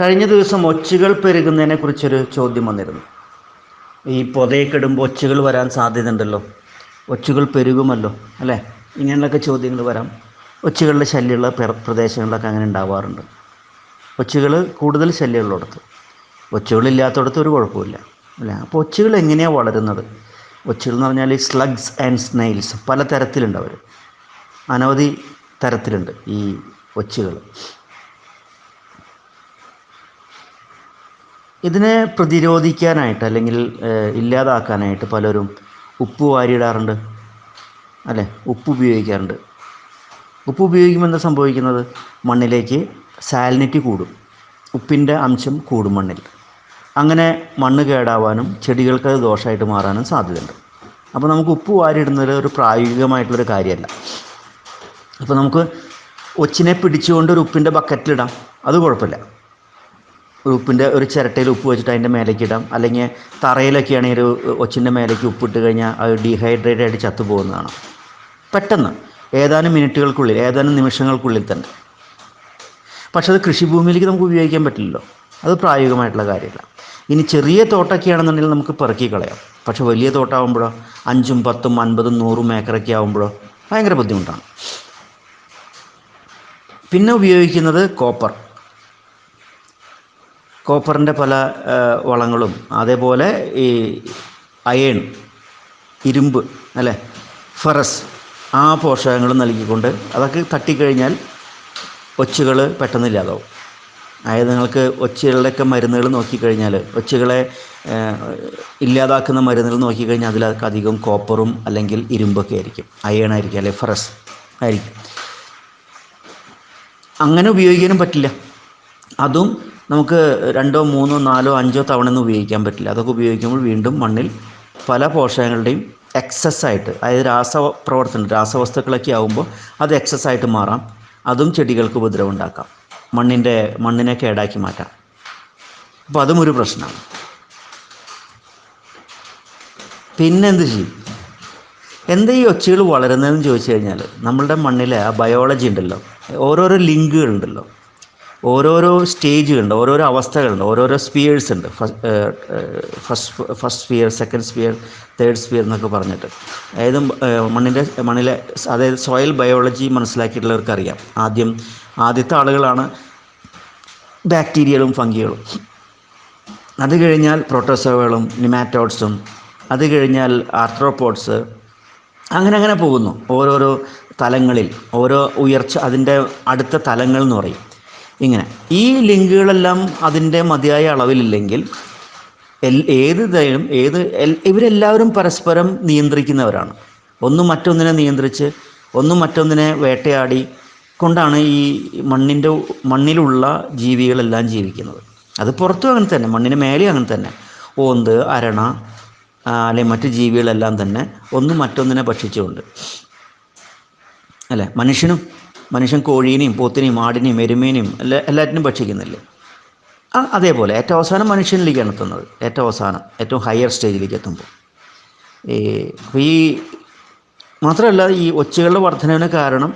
കഴിഞ്ഞ ദിവസം ഒച്ചുകൾ പെരുകുന്നതിനെ കുറിച്ചൊരു ചോദ്യം വന്നിരുന്നു. ഈ പൊതയൊക്കെ ഇടുമ്പോൾ ഒച്ചുകൾ വരാൻ സാധ്യതയുണ്ടല്ലോ. ഒച്ചുകൾ പെരുകുമല്ലോ അല്ലേ? ഇങ്ങനെയുള്ളൊക്കെ ചോദ്യങ്ങൾ വരാം. ഒച്ചുകളുടെ ശല്യമുള്ള പ്ര- പ്രദേശങ്ങളിലൊക്കെ അങ്ങനെ ഉണ്ടാവാറുണ്ട്. ഒച്ചുകൾ കൂടുതൽ ശല്യമുള്ളിടത്ത്. ഒച്ചുകളില്ലാത്തടത്ത് ഒരു കുഴപ്പമില്ല അല്ലേ? അപ്പോൾ ഒച്ചുകൾ എങ്ങനെയാണ് വളരുന്നത്? ഒച്ചുകൾ എന്ന് പറഞ്ഞാൽ ഈ സ്ലഗ്സ് ആൻഡ് സ്നെയിൽസ് പല തരത്തിലുണ്ട് അവർ. അനവധി തരത്തിലുണ്ട് ഈ ഒച്ചുകൾ. ഇതിനെ പ്രതിരോധിക്കാനായിട്ട് അല്ലെങ്കിൽ ഇല്ലാതാക്കാനായിട്ട് പലരും ഉപ്പ് വാരിയിടാറുണ്ട്. അല്ലേ? ഉപ്പ് ഉപയോഗിക്കാറുണ്ട്. ഉപ്പ് ഉപയോഗിക്കുമ്പോൾ എന്താ സംഭവിക്കുന്നത്? മണ്ണിലേക്ക് സാലിനിറ്റി കൂടും. ഉപ്പിന്റെ അംശം കൂടും മണ്ണിൽ. അങ്ങനെ മണ്ണ് കേടാവാനും ചെടികൾക്ക് അത് ദോഷമായിട്ട് മാറാനും സാധ്യതയുണ്ട്. അപ്പോൾ നമുക്ക് ഉപ്പ് വാരിയിടുന്നത് ഒരു പ്രായോഗികമായിട്ടുള്ളൊരു കാര്യമല്ല. അപ്പോൾ നമുക്ക് ഒച്ചിനെ പിടിച്ചുകൊണ്ട് ഒരു ഉപ്പിന്റെ ബക്കറ്റിലിടാം. അത് കുഴപ്പമില്ല. ഉപ്പിന്റെ ഒരു ചിരട്ടയിൽ ഉപ്പ് വെച്ചിട്ട് അതിന്റെ മേലേക്ക് ഇടാം. അല്ലെങ്കിൽ തറയിലൊക്കെ ആണെങ്കിൽ ഒരു ഒച്ചിന്റെ മേലേക്ക് ഉപ്പിട്ട് കഴിഞ്ഞാൽ അത് ഡീഹൈഡ്രേറ്റ് ആയിട്ട് ചത്തു പോകുന്നതാണ്. പെട്ടെന്ന് ഏതാനും മിനിറ്റുകൾക്കുള്ളിൽ ഏതാനും നിമിഷങ്ങൾക്കുള്ളിൽ തന്നെ. പക്ഷെ അത് കൃഷിഭൂമിയിലേക്ക് നമുക്ക് ഉപയോഗിക്കാൻ പറ്റില്ലല്ലോ. അത് പ്രായോഗികമായിട്ടുള്ള കാര്യമല്ല. ഇനി ചെറിയ തോട്ടമൊക്കെയാണെന്നുണ്ടെങ്കിൽ നമുക്ക് പെറുക്കി കളയാം. പക്ഷെ വലിയ തോട്ടമാകുമ്പോഴോ അഞ്ചും പത്തും അൻപതും നൂറും ഏക്കറൊക്കെ ആകുമ്പോഴോ ഭയങ്കര ബുദ്ധിമുട്ടാണ്. പിന്നെ ഉപയോഗിക്കുന്നത് കോപ്പർ. കോപ്പറിന്റെ പല വളങ്ങളും അതേപോലെ ഈ അയേൺ ഇരുമ്പ് അല്ലേ? ഫറസ് ആ പോഷകങ്ങൾ നൽകിക്കൊണ്ട് അതൊക്കെ തട്ടിക്കഴിഞ്ഞാൽ ഒച്ചുകൾ പെട്ടെന്ന് ഇല്ലാതാവും അതായത് നിങ്ങൾക്ക് ഒച്ചുകളുടെയൊക്കെ മരുന്നുകൾ നോക്കിക്കഴിഞ്ഞാൽ ഒച്ചുകളെ ഇല്ലാതാക്കുന്ന മരുന്നുകൾ നോക്കിക്കഴിഞ്ഞാൽ അതിലൊക്കെ അധികം കോപ്പറും അല്ലെങ്കിൽ ഇരുമ്പൊക്കെ ആയിരിക്കും. അയേൺ ആയിരിക്കും അല്ലെങ്കിൽ ഫറസ് ആയിരിക്കും. അങ്ങനെ ഉപയോഗിക്കാനും പറ്റില്ല. അതും നമുക്ക് രണ്ടോ മൂന്നോ നാലോ അഞ്ചോ തവണ ഒന്നും ഉപയോഗിക്കാൻ പറ്റില്ല. അതൊക്കെ ഉപയോഗിക്കുമ്പോൾ വീണ്ടും മണ്ണിൽ പല പോഷകങ്ങളുടെയും എക്സസ് ആയിട്ട് അതായത് രാസപ്രവർത്തനം രാസവസ്തുക്കളൊക്കെ ആകുമ്പോൾ അത് എക്സസ് ആയിട്ട് മാറാം. അതും ചെടികൾക്ക് ഉപദ്രവം ഉണ്ടാക്കാം. മണ്ണിന്റെ മണ്ണിനെ കേടാക്കി മാറ്റാം. അപ്പോൾ അതും ഒരു പ്രശ്നമാണ്. പിന്നെന്ത് ചെയ്യും? എന്താ ഈ ഒച്ചകൾ വളരുന്നതെന്ന് ചോദിച്ചു കഴിഞ്ഞാൽ നമ്മളുടെ മണ്ണിലെ ആ ബയോളജി ഉണ്ടല്ലോ ഓരോരോ ലിങ്കുകൾ ഉണ്ടല്ലോ. ഓരോരോ സ്റ്റേജുകളുണ്ട് ഓരോരോ അവസ്ഥകളുണ്ട് ഓരോരോ സ്പിയേഴ്സ് ഉണ്ട്. First first sphere second sphere third sphere എന്നൊക്കെ പറഞ്ഞിട്ട്. അതായത് മണ്ണിന്റെ മണ്ണിലെ അതായത് സോയിൽ ബയോളജി മനസ്സിലാക്കിയിട്ടുള്ളവർക്ക് അറിയാം ആദ്യം ആദ്യത്തെ ആളുകളാണ് ബാക്ടീരിയകളും ഫംഗികളും. അത് കഴിഞ്ഞാൽ പ്രോട്ടോസോവകളും നിമാറ്റോഡ്സും അത് കഴിഞ്ഞാൽ ആർത്രോപോഡ്സ് അങ്ങനെ അങ്ങനെ പോകുന്നു. ഓരോരോ തലങ്ങളിൽ ഓരോ ഉയർച്ച അതിന്റെ അടുത്ത തലങ്ങൾ എന്ന് പറയും. ഇങ്ങനെ. ഈ ലിങ്കുകളെല്ലാം അതിന്റെ മതിയായ അളവിലില്ലെങ്കിൽ ഏത് ഇതായാലും ഏത് ഇവരെല്ലാവരും പരസ്പരം നിയന്ത്രിക്കുന്നവരാണ്. ഒന്ന് മറ്റൊന്നിനെ നിയന്ത്രിച്ച് ഒന്ന് മറ്റൊന്നിനെ വേട്ടയാടി കൊണ്ടാണ് ഈ മണ്ണിന്റെ മണ്ണിലുള്ള ജീവികളെല്ലാം ജീവിക്കുന്നത്. അത് പുറത്തും അങ്ങനെ തന്നെ മണ്ണിന് മേലെ അങ്ങനെ തന്നെ. ഓന്ത് അരണ അല്ലെങ്കിൽ മറ്റ് ജീവികളെല്ലാം തന്നെ ഒന്ന് മറ്റൊന്നിനെ ഭക്ഷിച്ചുകൊണ്ട്. അല്ലേ? മനുഷ്യനും മനുഷ്യൻ കോഴീനെയും പോത്തിനെയും ആടിനെയും എരുമേനെയും എല്ലാ എല്ലാറ്റിനും ഭക്ഷിക്കുന്നില്ലേ? അതേപോലെ ഏറ്റവും അവസാനം മനുഷ്യനിലേക്കാണ് എത്തുന്നത്. ഏറ്റവും അവസാനം ഏറ്റവും ഹയർ സ്റ്റേജിലേക്ക് എത്തുമ്പോൾ. ഈ അപ്പോൾ ഈ മാത്രമല്ല ഈ ഒച്ചുകളുടെ വർധനവിന് കാരണം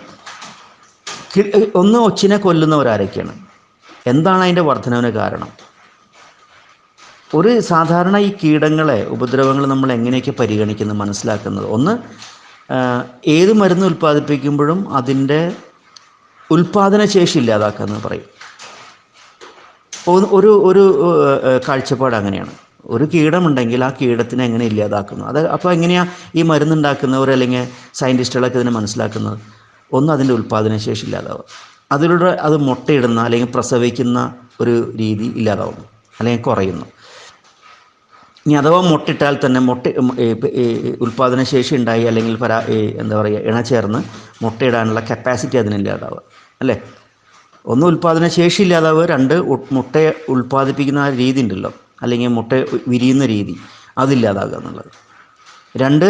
ഒന്ന് ഒച്ചിനെ കൊല്ലുന്നവരാരൊക്കെയാണ് എന്താണ് അതിന്റെ വർധനവിന് കാരണം? ഒരു സാധാരണ ഈ കീടങ്ങളെ ഉപദ്രവങ്ങൾ നമ്മൾ എങ്ങനെയൊക്കെ പരിഗണിക്കുന്നത് മനസ്സിലാക്കുന്നത്? ഒന്ന് ഏത് മരുന്ന് ഉൽപ്പാദിപ്പിക്കുമ്പോഴും അതിന്റെ ഉൽപാദന ശേഷി ഇല്ലാതാക്കുക പറയും. ഒരു ഒരു കാഴ്ചപ്പാട് അങ്ങനെയാണ്. ഒരു കീടമുണ്ടെങ്കിൽ ആ കീടത്തിനെ എങ്ങനെ ഇല്ലാതാക്കുന്നു? അത് അപ്പോൾ എങ്ങനെയാണ് ഈ മരുന്നുണ്ടാക്കുന്നവർ അല്ലെങ്കിൽ സയന്റിസ്റ്റുകളൊക്കെ ഇതിനെ മനസ്സിലാക്കുന്നത്? ഒന്ന് അതിന്റെ ഉൽപാദന ശേഷി ഇല്ലാതാവുക. അതിലൂടെ അത് മുട്ടയിടുന്ന അല്ലെങ്കിൽ പ്രസവിക്കുന്ന ഒരു രീതി ഇല്ലാതാവുന്നു. അല്ലെങ്കിൽ കുറയുന്നു. ഇനി അഥവാ മുട്ടിട്ടാൽ തന്നെ മുട്ട ഉം, ഈ, ഈ, ഉൽപാദന ശേഷി ഉണ്ടായി അല്ലെങ്കിൽ പരാ എന്താ പറയുക ഇണ ചേർന്ന് മുട്ടയിടാനുള്ള കപ്പാസിറ്റി അതിനില്ലാതാവുക അല്ലേ? ഒന്ന് ഉൽപാദന ശേഷി ഇല്ലാതാവുക രണ്ട് മുട്ട ഉൽപ്പാദിപ്പിക്കുന്ന രീതി ഉണ്ടല്ലോ അല്ലെങ്കിൽ മുട്ട വിരിയുന്ന രീതി അതില്ലാതാകുക എന്നുള്ളത്. രണ്ട്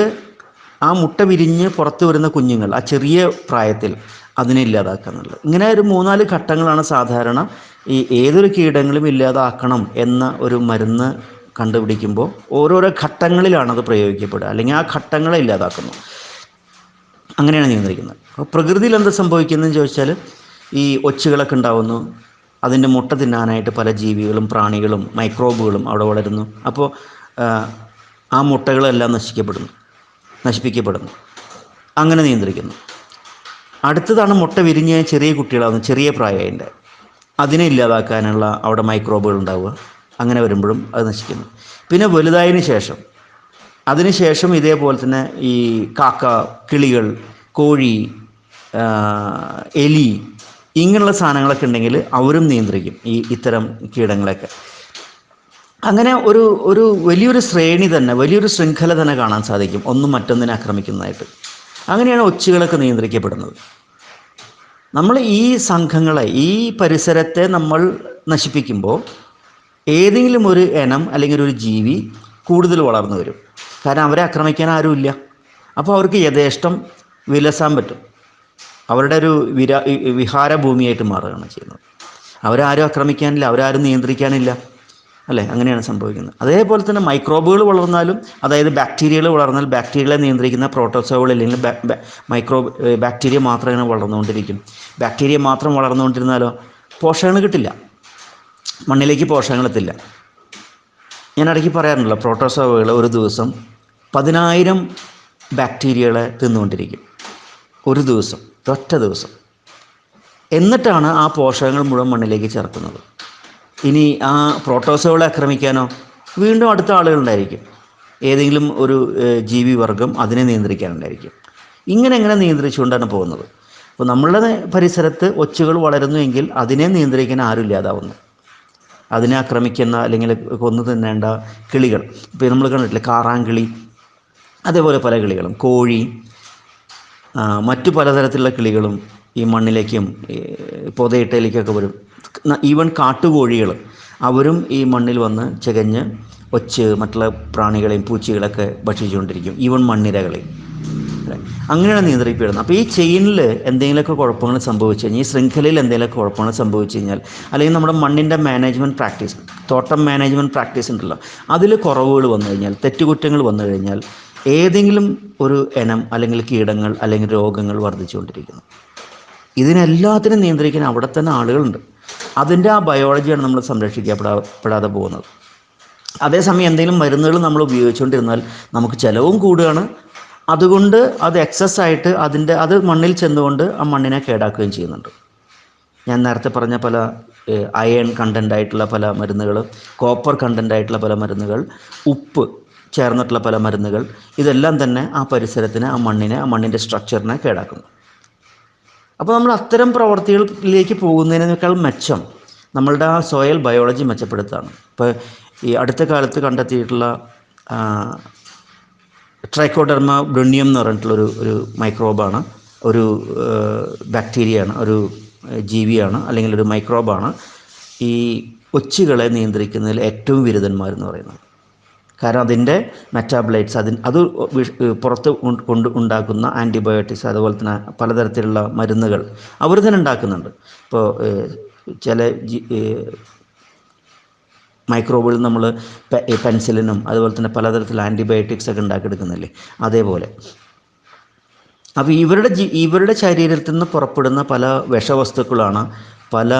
ആ മുട്ട വിരിഞ്ഞ് പുറത്ത് വരുന്ന കുഞ്ഞുങ്ങൾ ആ ചെറിയ പ്രായത്തിൽ അതിനെ ഇല്ലാതാക്കുക എന്നുള്ളത്. ഇങ്ങനെ ഒരു മൂന്നാൽ ഘട്ടങ്ങളാണ് സാധാരണ ഈ ഏതൊരു കീടങ്ങളും ഇല്ലാതാക്കണം എന്ന ഒരു മരുന്ന് കണ്ടുപിടിക്കുമ്പോൾ ഓരോരോ ഘട്ടങ്ങളിലാണ് അത് പ്രയോഗിക്കപ്പെടുക. അല്ലെങ്കിൽ ആ ഘട്ടങ്ങളെ ഇല്ലാതാക്കുന്നു. അങ്ങനെയാണ് നിയന്ത്രിക്കുന്നത്. അപ്പോൾ പ്രകൃതിയിൽ എന്ത് സംഭവിക്കുന്നതെന്ന് ചോദിച്ചാൽ ഈ ഒച്ചുകളൊക്കെ ഉണ്ടാവുന്നു. അതിന്റെ മുട്ട തിന്നാനായിട്ട് പല ജീവികളും പ്രാണികളും മൈക്രോബുകളും അവിടെ വളരുന്നു. അപ്പോൾ ആ, മുട്ടകളെല്ലാം നശിക്കപ്പെടുന്നു. നശിപ്പിക്കപ്പെടുന്നു. അങ്ങനെ നിയന്ത്രിക്കുന്നു. അടുത്തതാണ് മുട്ട വിരിഞ്ഞ ചെറിയ കുട്ടികളാവുന്നു. ചെറിയ പ്രായതിന്റെ അതിനെ ഇല്ലാതാക്കാനുള്ള അവിടെ മൈക്രോബുകൾ ഉണ്ടാവുക. അങ്ങനെ വരുമ്പോഴും അത് നശിക്കുന്നു. പിന്നെ വലുതായതിനു ശേഷം അതിനുശേഷം ഇതേപോലെ തന്നെ ഈ കാക്ക കിളികൾ കോഴി എലി ഇങ്ങനെയുള്ള സാധനങ്ങളൊക്കെ ഉണ്ടെങ്കിൽ അവരും നിയന്ത്രിക്കും ഈ ഇത്തരം കീടങ്ങളെയൊക്കെ. അങ്ങനെ ഒരു ഒരു വലിയൊരു ശ്രേണി തന്നെ വലിയൊരു ശൃംഖല തന്നെ കാണാൻ സാധിക്കും ഒന്നും മറ്റൊന്നിനെ ആക്രമിക്കുന്നതായിട്ട്. അങ്ങനെയാണ് ഒച്ചുകളൊക്കെ നിയന്ത്രിക്കപ്പെടുന്നത്. നമ്മൾ ഈ സംഘങ്ങളെ ഈ പരിസരത്തെ നമ്മൾ നശിപ്പിക്കുമ്പോൾ ഏതെങ്കിലും ഒരു ഇനം അല്ലെങ്കിൽ ഒരു ജീവി കൂടുതൽ വളർന്നു വരും. കാരണം അവരെ ആക്രമിക്കാൻ ആരുമില്ല അപ്പോൾ അവർക്ക് യഥേഷ്ടം വിലസാൻ പറ്റും. അവരുടെ ഒരു വിരാ വിഹാര ഭൂമിയായിട്ട് മാറുകയാണ് ചെയ്യുന്നത്. അവരാരും ആക്രമിക്കാനില്ല അവരാരും നിയന്ത്രിക്കാനില്ല. അല്ലേ? അങ്ങനെയാണ് സംഭവിക്കുന്നത്. അതേപോലെ തന്നെ മൈക്രോബുകൾ വളർന്നാലും അതായത് ബാക്ടീരിയകൾ വളർന്നാൽ ബാക്ടീരിയകളെ നിയന്ത്രിക്കുന്ന പ്രോട്ടോസോകൾ അല്ലെങ്കിൽ മൈക്രോ ബാക്ടീരിയ മാത്രം ഇങ്ങനെ വളർന്നുകൊണ്ടിരിക്കും. ബാക്ടീരിയ മാത്രം വളർന്നുകൊണ്ടിരുന്നാലോ? പോഷകങ്ങൾ കിട്ടില്ല. മണ്ണിലേക്ക് പോഷകങ്ങൾ എത്തില്ല ഞാൻ ഇടയ്ക്ക് പറയാറുണ്ടല്ലോ പ്രോട്ടോസോവകൾ ഒരു ദിവസം പതിനായിരം ബാക്ടീരിയകളെ തിന്നുകൊണ്ടിരിക്കും. ഒരു ദിവസം ഒറ്റ ദിവസം. എന്നിട്ടാണ് ആ പോഷകങ്ങൾ മുഴുവൻ മണ്ണിലേക്ക് ചേർക്കുന്നത്. ഇനി ആ പ്രോട്ടോസോകളെ ആക്രമിക്കാനോ വീണ്ടും അടുത്ത ആളുകളുണ്ടായിരിക്കും. ഏതെങ്കിലും ഒരു ജീവി വർഗം അതിനെ നിയന്ത്രിക്കാനുണ്ടായിരിക്കും. ഇങ്ങനെ എങ്ങനെ നിയന്ത്രിച്ചുകൊണ്ടാണ് പോകുന്നത്? അപ്പോൾ നമ്മളുടെ പരിസരത്ത് ഒച്ചുകൾ വളരുന്നുവെങ്കിൽ അതിനെ നിയന്ത്രിക്കാൻ ആരുമില്ലാതാവുന്നു അതിനെ ആക്രമിക്കുന്ന അല്ലെങ്കിൽ കൊന്നു തിന്നേണ്ട കിളികൾ. ഇപ്പോൾ നമ്മൾ കണ്ടിട്ടില്ലേ കാറാങ്കിളി അതേപോലെ പല കിളികളും. കോഴി മറ്റു പലതരത്തിലുള്ള കിളികളും ഈ മണ്ണിലേക്കും പൊതയിട്ടയിലേക്കൊക്കെ വരും. ഈവൻ കാട്ടുകോഴികൾ അവരും ഈ മണ്ണിൽ വന്ന് ചകഞ്ഞ് ഒച്ച് മറ്റുള്ള പ്രാണികളെയും പൂച്ചകളൊക്കെ ഭക്ഷിച്ചുകൊണ്ടിരിക്കും. ഈവൻ മണ്ണിരകളെയും. അല്ലേ? അങ്ങനെയാണ് നിയന്ത്രിക്കപ്പെടുന്നത്. അപ്പോൾ ഈ ചെയിനിൽ എന്തെങ്കിലുമൊക്കെ കുഴപ്പങ്ങൾ സംഭവിച്ചു കഴിഞ്ഞാൽ ഈ ശൃംഖലയിൽ എന്തെങ്കിലുമൊക്കെ കുഴപ്പങ്ങൾ സംഭവിച്ചു കഴിഞ്ഞാൽ അല്ലെങ്കിൽ നമ്മുടെ മണ്ണിന്റെ മാനേജ്മെന്റ് പ്രാക്ടീസ് തോട്ടം മാനേജ്മെന്റ് പ്രാക്ടീസ് ഉണ്ടല്ലോ അതിൽ കുറവുകൾ വന്നു കഴിഞ്ഞാൽ തെറ്റുകുറ്റങ്ങൾ വന്നു കഴിഞ്ഞാൽ ഏതെങ്കിലും ഒരു ഇനം അല്ലെങ്കിൽ കീടങ്ങൾ അല്ലെങ്കിൽ രോഗങ്ങൾ വർദ്ധിച്ചുകൊണ്ടിരിക്കുന്നു. ഇതിനെല്ലാത്തിനും നിയന്ത്രിക്കാൻ അവിടെ തന്നെ ആളുകളുണ്ട്. അതിന്റെ ആ ബയോളജിയാണ് നമ്മൾ സംരക്ഷിക്കപ്പെടാ പെടാതെ പോകുന്നത്. അതേസമയം എന്തെങ്കിലും മരുന്നുകൾ നമ്മൾ ഉപയോഗിച്ചുകൊണ്ടിരുന്നാൽ നമുക്ക് ചിലവും കൂടുകയാണ് അതുകൊണ്ട് അത് എക്സസ് ആയിട്ട് അതിന്റെ അത് മണ്ണിൽ ചെന്നുകൊണ്ട് ആ മണ്ണിനെ കേടാക്കുകയും ചെയ്യുന്നുണ്ട്. ഞാൻ നേരത്തെ പറഞ്ഞ പല അയൺ കണ്ടന്റ് ആയിട്ടുള്ള പല മരുന്നുകൾ കോപ്പർ കണ്ടന്റ് ആയിട്ടുള്ള പല മരുന്നുകൾ ഉപ്പ് ചേർന്നിട്ടുള്ള പല മരുന്നുകൾ ഇതെല്ലാം തന്നെ ആ പരിസരത്തിനെ ആ മണ്ണിനെ ആ മണ്ണിന്റെ സ്ട്രക്ചറിനെ കേടാക്കുന്നു. അപ്പോൾ നമ്മൾ അത്തരം പ്രവർത്തികളിലേക്ക് പോകുന്നതിനേക്കാൾ മെച്ചം നമ്മളുടെ ആ സോയൽ ബയോളജി മെച്ചപ്പെടുത്താണ് ഇപ്പോൾ ഈ അടുത്ത കാലത്ത് കണ്ടെത്തിയിട്ടുള്ള ട്രൈക്കോഡെർമ ബ്രുണ്യം എന്ന് പറഞ്ഞിട്ടുള്ള ഒരു ഒരു മൈക്രോബാണ്. ഒരു ബാക്ടീരിയയാണ്. ഒരു ജീവിയാണ്. അല്ലെങ്കിൽ ഒരു മൈക്രോബാണ്. ഈ ഒച്ചുകളെ നിയന്ത്രിക്കുന്നതിൽ ഏറ്റവും വിരുദ്ധന്മാരെന്ന് പറയുന്നത്. കാരണം അതിന്റെ മെറ്റാബ്ലൈറ്റ്സ് അതിന് അത് പുറത്ത് കൊണ്ട് ഉണ്ടാക്കുന്ന ആന്റിബയോട്ടിക്സ് അതുപോലെ തന്നെ പലതരത്തിലുള്ള മരുന്നുകൾ അവർ തന്നെ ഉണ്ടാക്കുന്നുണ്ട്. ഇപ്പോൾ ചില മൈക്രോബിൽ നമ്മൾ പെൻസിലിനും അതുപോലെ തന്നെ പലതരത്തിലുള്ള ആന്റിബയോട്ടിക്സ് ഒക്കെ ഉണ്ടാക്കിയെടുക്കുന്നില്ലേ അതേപോലെ. അപ്പോൾ ഇവരുടെ ജീ ഇവരുടെ ശരീരത്തിൽ നിന്ന് പുറപ്പെടുന്ന പല വിഷവസ്തുക്കളാണ് പല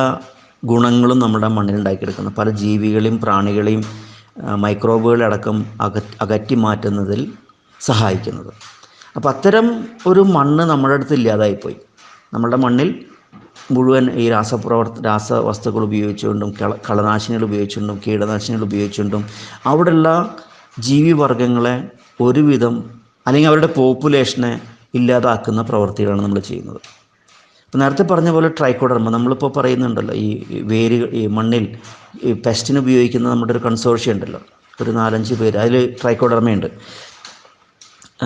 ഗുണങ്ങളും നമ്മുടെ മണ്ണിൽ ഉണ്ടാക്കിയെടുക്കുന്നത്. പല ജീവികളെയും പ്രാണികളെയും മൈക്രോബുകളടക്കം അക അകറ്റി മാറ്റുന്നതിൽ സഹായിക്കുന്നത്. അപ്പോൾ അത്തരം ഒരു മണ്ണ് നമ്മുടെ അടുത്ത് ഇല്ലാതായിപ്പോയി. നമ്മുടെ മണ്ണിൽ മുഴുവൻ ഈ രാസപ്രവർത്ത രാസവസ്തുക്കൾ ഉപയോഗിച്ചുകൊണ്ടും കള കളനാശിനികൾ ഉപയോഗിച്ചുകൊണ്ടും കീടനാശിനികൾ ഉപയോഗിച്ചുകൊണ്ടും അവിടെയുള്ള ജീവിവർഗങ്ങളെ ഒരുവിധം അല്ലെങ്കിൽ അവരുടെ പോപ്പുലേഷനെ ഇല്ലാതാക്കുന്ന പ്രവൃത്തികളാണ് നമ്മൾ ചെയ്യുന്നത്. ഇപ്പം നേരത്തെ പറഞ്ഞ പോലെ ട്രൈക്കോഡർമ നമ്മളിപ്പോൾ പറയുന്നുണ്ടല്ലോ ഈ വേര് ഈ മണ്ണിൽ ഈ പെസ്റ്റിന് ഉപയോഗിക്കുന്ന നമ്മുടെ ഒരു കൺസോർഷ്യം ഉണ്ടല്ലോ ഒരു നാലഞ്ച് പേര് അതിൽ ട്രൈക്കോഡർമയുണ്ട്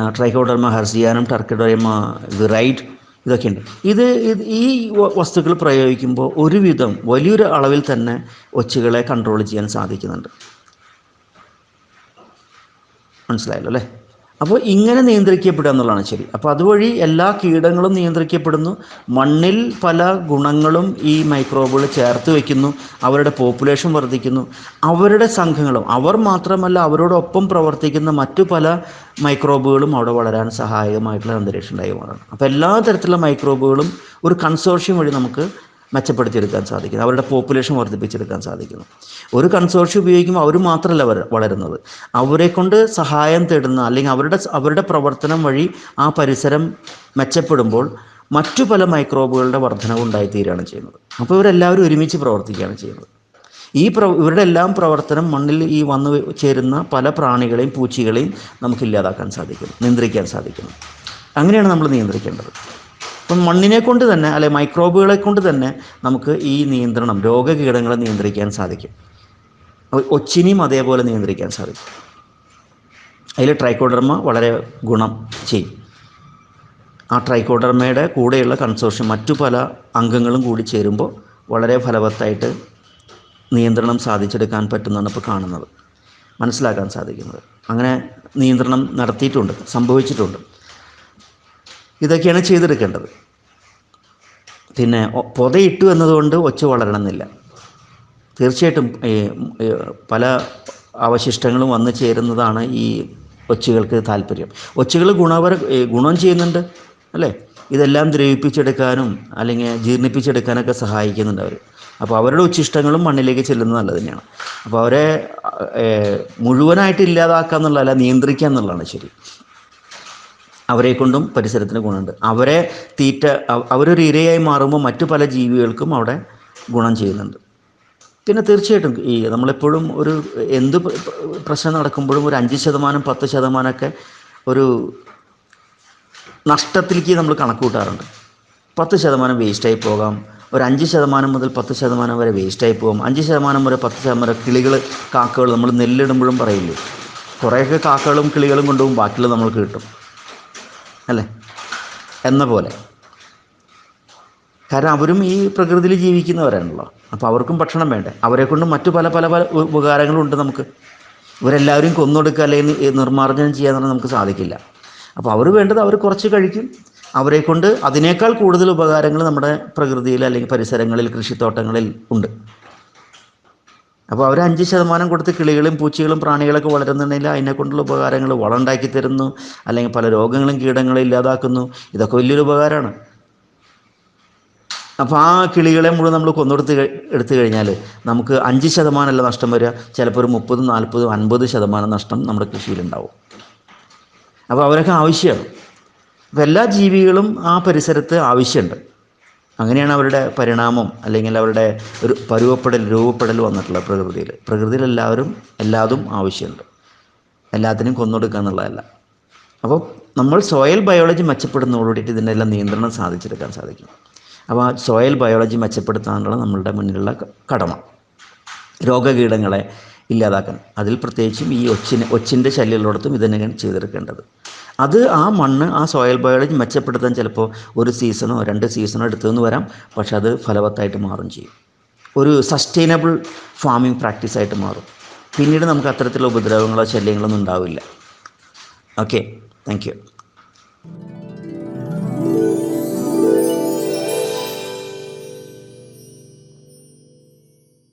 ട്രൈക്കോഡർമ ഹർസിയാനം ടർക്കിഡോർമ വിറൈഡ് ഇതൊക്കെയുണ്ട്. ഇത് ഈ വസ്തുക്കൾ പ്രയോഗിക്കുമ്പോൾ ഒരുവിധം വലിയൊരു അളവിൽ തന്നെ ഒച്ചുകളെ കൺട്രോൾ ചെയ്യാൻ സാധിക്കുന്നുണ്ട്. മനസ്സിലായല്ലോ അല്ലേ? അപ്പോൾ ഇങ്ങനെ നിയന്ത്രിക്കപ്പെടുക എന്നുള്ളതാണ് ശരി. അപ്പോൾ അതുവഴി എല്ലാ കീടങ്ങളും നിയന്ത്രിക്കപ്പെടുന്നു. മണ്ണിൽ പല ഗുണങ്ങളും ഈ മൈക്രോബുകൾ ചേർത്ത് വയ്ക്കുന്നു അവരുടെ പോപ്പുലേഷൻ വർദ്ധിക്കുന്നു. അവരുടെ സംഘങ്ങളും അവർ മാത്രമല്ല അവരോടൊപ്പം പ്രവർത്തിക്കുന്ന മറ്റു പല മൈക്രോബുകളും അവിടെ വളരാൻ സഹായകമായിട്ടുള്ള അന്തരീക്ഷം ഉണ്ടായി മാറണം അപ്പോൾ എല്ലാ തരത്തിലുള്ള മൈക്രോബുകളും ഒരു കൺസോർഷ്യം വഴി നമുക്ക് മെച്ചപ്പെടുത്തിയെടുക്കാൻ സാധിക്കുന്നു. അവരുടെ പോപ്പുലേഷൻ വർദ്ധിപ്പിച്ചെടുക്കാൻ സാധിക്കുന്നു. ഒരു കൺസോർഷ്യം ഉപയോഗിക്കുമ്പോൾ അവർ മാത്രമല്ല വളരുന്നത്. അവരെ കൊണ്ട് സഹായം തേടുന്ന അല്ലെങ്കിൽ അവരുടെ അവരുടെ പ്രവർത്തനം വഴി ആ പരിസരം മെച്ചപ്പെടുമ്പോൾ മറ്റു പല മൈക്രോബുകളുടെ വർധനവ് ഉണ്ടായിത്തീരുകയാണ് ചെയ്യുന്നത്. അപ്പോൾ ഇവരെല്ലാവരും ഒരുമിച്ച് പ്രവർത്തിക്കുകയാണ് ചെയ്യുന്നത്. ഈ പ്ര ഇവരുടെ എല്ലാം പ്രവർത്തനം മണ്ണിൽ ഈ വന്നു ചേരുന്ന പല പ്രാണികളെയും പൂച്ചികളെയും നമുക്ക് ഇല്ലാതാക്കാൻ സാധിക്കുന്നു നിയന്ത്രിക്കാൻ സാധിക്കുന്നു. അങ്ങനെയാണ് നമ്മൾ നിയന്ത്രിക്കേണ്ടത്. അപ്പം മണ്ണിനെ കൊണ്ട് തന്നെ അല്ലെ മൈക്രോബുകളെ കൊണ്ട് തന്നെ നമുക്ക് ഈ നിയന്ത്രണം രോഗകീടങ്ങളെ നിയന്ത്രിക്കാൻ സാധിക്കും. ഒച്ചിനിയും അതേപോലെ നിയന്ത്രിക്കാൻ സാധിക്കും. അതിൽ ട്രൈക്കോഡർമ വളരെ ഗുണം ചെയ്യും. ആ ട്രൈക്കോഡർമയുടെ കൂടെയുള്ള കൺസോർഷ്യം മറ്റു പല അംഗങ്ങളും കൂടി ചേരുമ്പോൾ വളരെ ഫലവത്തായിട്ട് നിയന്ത്രണം സാധിച്ചെടുക്കാൻ പറ്റുന്നതാണ് ഇപ്പോൾ കാണുന്നത്. മനസ്സിലാക്കാൻ സാധിക്കുന്നത്. അങ്ങനെ നിയന്ത്രണം നടത്തിയിട്ടുണ്ട് സംഭവിച്ചിട്ടുണ്ട്. ഇതൊക്കെയാണ് ചെയ്തെടുക്കേണ്ടത്. പിന്നെ പൊതയിട്ടു എന്നതുകൊണ്ട് ഒച്ച വളരണമെന്നില്ല. തീർച്ചയായിട്ടും പല അവശിഷ്ടങ്ങളും വന്നു ചേരുന്നതാണ് ഈ ഒച്ചുകൾക്ക് താല്പര്യം. ഒച്ചുകൾ ഗുണപര ഗുണം ചെയ്യുന്നുണ്ട് അല്ലേ? ഇതെല്ലാം ദ്രവിപ്പിച്ചെടുക്കാനും അല്ലെങ്കിൽ ജീർണിപ്പിച്ചെടുക്കാനൊക്കെ സഹായിക്കുന്നുണ്ട് അവർ അപ്പോൾ അവരുടെ ഉച്ചിഷ്ടങ്ങളും മണ്ണിലേക്ക് ചെല്ലുന്നത് നല്ലത് തന്നെയാണ്. അപ്പോൾ അവരെ മുഴുവനായിട്ട് ഇല്ലാതാക്കുക എന്നുള്ളതല്ല നിയന്ത്രിക്കുക എന്നുള്ളതാണ് ശരി. അവരെ കൊണ്ടും പരിസരത്തിന് ഗുണമുണ്ട്. അവരെ തീറ്റ അവ- അവരൊരു ഇരയായി മാറുമ്പോൾ മറ്റു പല ജീവികൾക്കും അവിടെ ഗുണം ചെയ്യുന്നുണ്ട്. പിന്നെ തീർച്ചയായിട്ടും ഈ നമ്മളെപ്പോഴും ഒരു എന്ത് പ്ര- പ്ര- പ്രശ്നം നടക്കുമ്പോഴും ഒരു അഞ്ച് ശതമാനം പത്ത് ശതമാനമൊക്കെ ഒരു നഷ്ടത്തിലേക്ക് നമ്മൾ കണക്ക് കൂട്ടാറുണ്ട്. പത്ത് ശതമാനം വേസ്റ്റായി പോകാം. ഒരു അഞ്ച് ശതമാനം മുതൽ പത്ത് ശതമാനം വരെ വേസ്റ്റായി പോകും. അഞ്ച് ശതമാനം വരെ പത്ത് ശതമാനം വരെ കിളികൾ കാക്കകൾ നമ്മൾ നെല്ലിടുമ്പോഴും പറയില്ലേ? കുറേയൊക്കെ കാക്കകളും കിളികളും കൊണ്ടുപോകും ബാക്കിയുള്ളത് നമ്മൾക്ക് കിട്ടും. അല്ലേ? എന്ന പോലെ. കാരണം അവരും ഈ പ്രകൃതിയിൽ ജീവിക്കുന്നവരാണല്ലോ. അപ്പോൾ അവർക്കും ഭക്ഷണം വേണ്ടേ? അവരെക്കൊണ്ട് മറ്റു പല പല പല ഉപകാരങ്ങളും ഉപകാരങ്ങളുണ്ട് നമുക്ക്. ഇവരെല്ലാവരും കൊന്നൊടുക്കുക അല്ലെങ്കിൽ നിർമ്മാർജനം പറഞ്ഞാൽ നമുക്ക് സാധിക്കില്ല. അപ്പോൾ അവർ വേണ്ടത് അവർ കുറച്ച് കഴിക്കും. അവരെ കൊണ്ട് അതിനേക്കാൾ കൂടുതൽ ഉപകാരങ്ങൾ നമ്മുടെ പ്രകൃതിയിൽ അല്ലെങ്കിൽ പരിസരങ്ങളിൽ കൃഷിത്തോട്ടങ്ങളിൽ ഉണ്ട്. അപ്പോൾ അവർ അഞ്ച് ശതമാനം കൊടുത്ത് കിളികളും പൂച്ചകളും പ്രാണികളൊക്കെ വളരുന്നുണ്ടെങ്കിൽ അതിനെ കൊണ്ടുള്ള ഉപകാരങ്ങൾ വളമുണ്ടാക്കി തരുന്നു. അല്ലെങ്കിൽ പല രോഗങ്ങളും കീടങ്ങളും ഇല്ലാതാക്കുന്നു. ഇതൊക്കെ വലിയൊരു ഉപകാരമാണ്. അപ്പോൾ ആ കിളികളെ മുഴുവൻ നമ്മൾ കൊന്നെടുത്ത് എടുത്തു കഴിഞ്ഞാൽ നമുക്ക് അഞ്ച് ശതമാനമല്ല നഷ്ടം വരിക. ചിലപ്പോൾ ഒരു മുപ്പത് നാൽപ്പത് അൻപത് ശതമാനം നഷ്ടം നമ്മുടെ കൃഷിയിലുണ്ടാവും. അപ്പോൾ അവരൊക്കെ ആവശ്യമാണ്. അപ്പോൾ എല്ലാ ജീവികളും ആ പരിസരത്ത് ആവശ്യമുണ്ട്. അങ്ങനെയാണ് അവരുടെ പരിണാമം അല്ലെങ്കിൽ അവരുടെ ഒരു പരുവപ്പെടൽ രൂപപ്പെടൽ വന്നിട്ടുള്ളത് പ്രകൃതിയിൽ. പ്രകൃതിയിൽ എല്ലാവരും എല്ലാതും ആവശ്യമുണ്ട്. എല്ലാത്തിനും കൊന്നൊടുക്കുക എന്നുള്ളതല്ല. അപ്പോൾ നമ്മൾ സോയിൽ ബയോളജി മെച്ചപ്പെടുന്നതോടുകൂടിയിട്ട് ഇതിന്റെ എല്ലാം നിയന്ത്രണം സാധിച്ചെടുക്കാൻ സാധിക്കും. അപ്പോൾ ആ സോയിൽ ബയോളജി മെച്ചപ്പെടുത്താനുള്ള നമ്മളുടെ മുന്നിലുള്ള കടമ. രോഗകീടങ്ങളെ ഇല്ലാതാക്കാൻ. അതിൽ പ്രത്യേകിച്ചും ഈ ഒച്ചിന് ഒച്ചിന്റെ ശല്യമുള്ളിടത്തും ഇതന്നെയാണ് ചെയ്തെടുക്കേണ്ടത്. അത് ആ മണ്ണ് ആ സോയിൽ ബയോളജി മെച്ചപ്പെടുത്താൻ ചിലപ്പോൾ ഒരു സീസണോ രണ്ട് സീസണോ എടുത്തെന്ന് വരാം. പക്ഷെ അത് ഫലവത്തായിട്ട് മാറും ചെയ്യും. ഒരു സസ്റ്റൈനബിൾ ഫാമിംഗ് പ്രാക്ടീസായിട്ട് മാറും. പിന്നീട് നമുക്ക് അത്തരത്തിലുള്ള ഉപദ്രവങ്ങളോ ശല്യങ്ങളോ ഒന്നും ഉണ്ടാവില്ല ഓക്കെ താങ്ക്